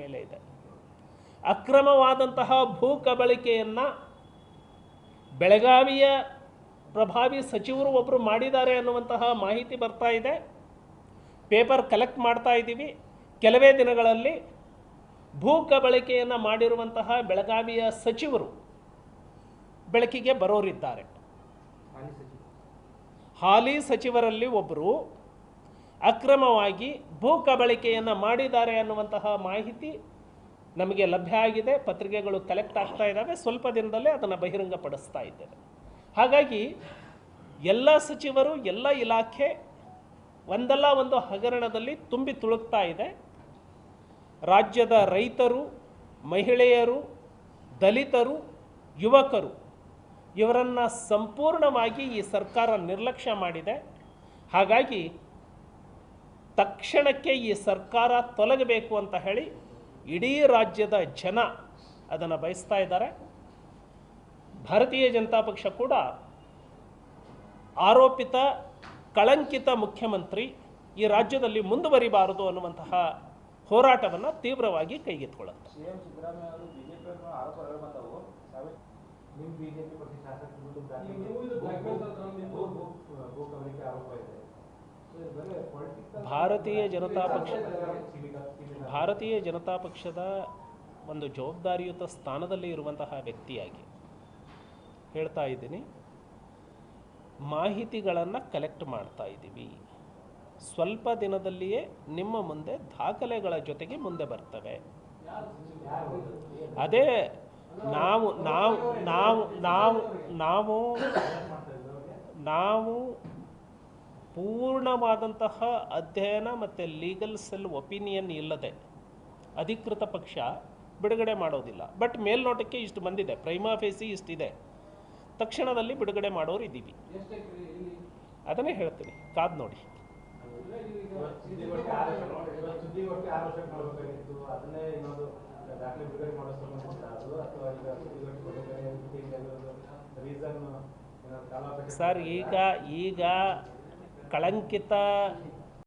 ಮೇಲೆ ಇದೆ. ಅಕ್ರಮವಾದಂತಹ ಭೂ ಕಬಳಿಕೆಯನ್ನು ಬೆಳಗಾವಿಯ ಪ್ರಭಾವಿ ಸಚಿವರು ಒಬ್ಬರು ಮಾಡಿದ್ದಾರೆ ಅನ್ನುವಂತಹ ಮಾಹಿತಿ ಬರ್ತಾ ಇದೆ. ಪೇಪರ್ ಕಲೆಕ್ಟ್ ಮಾಡ್ತಾ ಇದ್ದೀವಿ. ಕೆಲವೇ ದಿನಗಳಲ್ಲಿ ಭೂ ಕಬಳಿಕೆಯನ್ನು ಮಾಡಿರುವಂತಹ ಬೆಳಗಾವಿಯ ಸಚಿವರು ಬೆಳಕಿಗೆ ಬರೋರಿದ್ದಾರೆ. ಹಾಲಿ ಸಚಿವರಲ್ಲಿ ಒಬ್ಬರು ಅಕ್ರಮವಾಗಿ ಭೂ ಕಬಳಿಕೆಯನ್ನು ಮಾಡಿದ್ದಾರೆ ಅನ್ನುವಂತಹ ಮಾಹಿತಿ ನಮಗೆ ಲಭ್ಯ ಆಗಿದೆ. ಪತ್ರಿಕೆಗಳು ಕಲೆಕ್ಟ್ ಆಗ್ತಾ ಇದ್ದಾವೆ. ಸ್ವಲ್ಪ ದಿನದಲ್ಲೇ ಅದನ್ನು ಬಹಿರಂಗಪಡಿಸ್ತಾ ಇದ್ದೇವೆ. ಹಾಗಾಗಿ ಎಲ್ಲ ಸಚಿವರು, ಎಲ್ಲ ಇಲಾಖೆ ಒಂದಲ್ಲ ಒಂದು ಹಗರಣದಲ್ಲಿ ತುಂಬಿ ತುಳುಕ್ತಾ ಇದೆ. ರಾಜ್ಯದ ರೈತರು, ಮಹಿಳೆಯರು, ದಲಿತರು, ಯುವಕರು ಇವರನ್ನು ಸಂಪೂರ್ಣವಾಗಿ ಈ ಸರ್ಕಾರ ನಿರ್ಲಕ್ಷ್ಯ ಮಾಡಿದೆ. ಹಾಗಾಗಿ ತಕ್ಷಣಕ್ಕೆ ಈ ಸರ್ಕಾರ ತೊಲಗಬೇಕು ಅಂತ ಹೇಳಿ ಇಡೀ ರಾಜ್ಯದ ಜನ ಅದನ್ನು ಬಯಸ್ತಾ ಇದ್ದಾರೆ. ಭಾರತೀಯ ಜನತಾ ಪಕ್ಷ ಕೂಡ ಆರೋಪಿತ ಕಳಂಕಿತ ಮುಖ್ಯಮಂತ್ರಿ ಈ ರಾಜ್ಯದಲ್ಲಿ ಮುಂದುವರಿಬಾರದು ಅನ್ನುವಂತಹ ಹೋರಾಟವನ್ನು ತೀವ್ರವಾಗಿ ಕೈಗೆತ್ತಿಕೊಳ್ಳುತ್ತೆ. ಸಿಎಂ ಭಾರತೀಯ ಜನತಾ ಪಕ್ಷ. ಭಾರತೀಯ ಜನತಾ ಪಕ್ಷದ ಒಂದು ಜವಾಬ್ದಾರಿಯುತ ಸ್ಥಾನದಲ್ಲಿ ಇರುವಂತಹ ವ್ಯಕ್ತಿಯಾಗಿ ಹೇಳ್ತಾ ಇದ್ದೀನಿ ಮಾಹಿತಿಗಳನ್ನು ಕಲೆಕ್ಟ್ ಮಾಡ್ತಾ ಇದ್ದೀವಿ ಸ್ವಲ್ಪ ದಿನದಲ್ಲಿಯೇ ನಿಮ್ಮ ಮುಂದೆ ದಾಖಲೆಗಳ ಜೊತೆಗೆ ಮುಂದೆ ಬರ್ತವೆ ಅದೇ ನಾವು ನಾವು ನಾವು ನಾವು ನಾವು ನಾವು ಪೂರ್ಣವಾದಂತಹ ಅಧ್ಯಯನ ಮತ್ತು ಲೀಗಲ್ ಸೆಲ್ ಒಪಿನಿಯನ್ ಇಲ್ಲದೆ ಅಧಿಕೃತ ಪಕ್ಷ ಬಿಡುಗಡೆ ಮಾಡೋದಿಲ್ಲ. ಬಟ್ ಮೇಲ್ನೋಟಕ್ಕೆ ಇಷ್ಟು ಬಂದಿದೆ ಪ್ರೈಮಾ ಫೇಸಿ ಇಷ್ಟಿದೆ. ತಕ್ಷಣದಲ್ಲಿ ಬಿಡುಗಡೆ ಮಾಡೋರು ಇದ್ದೀವಿ. ಅದನ್ನೇ ಹೇಳ್ತೀನಿ. ಕಾದ್ ನೋಡಿ. ಸರ್, ಈಗ ಈಗ ಕಳಂಕಿತ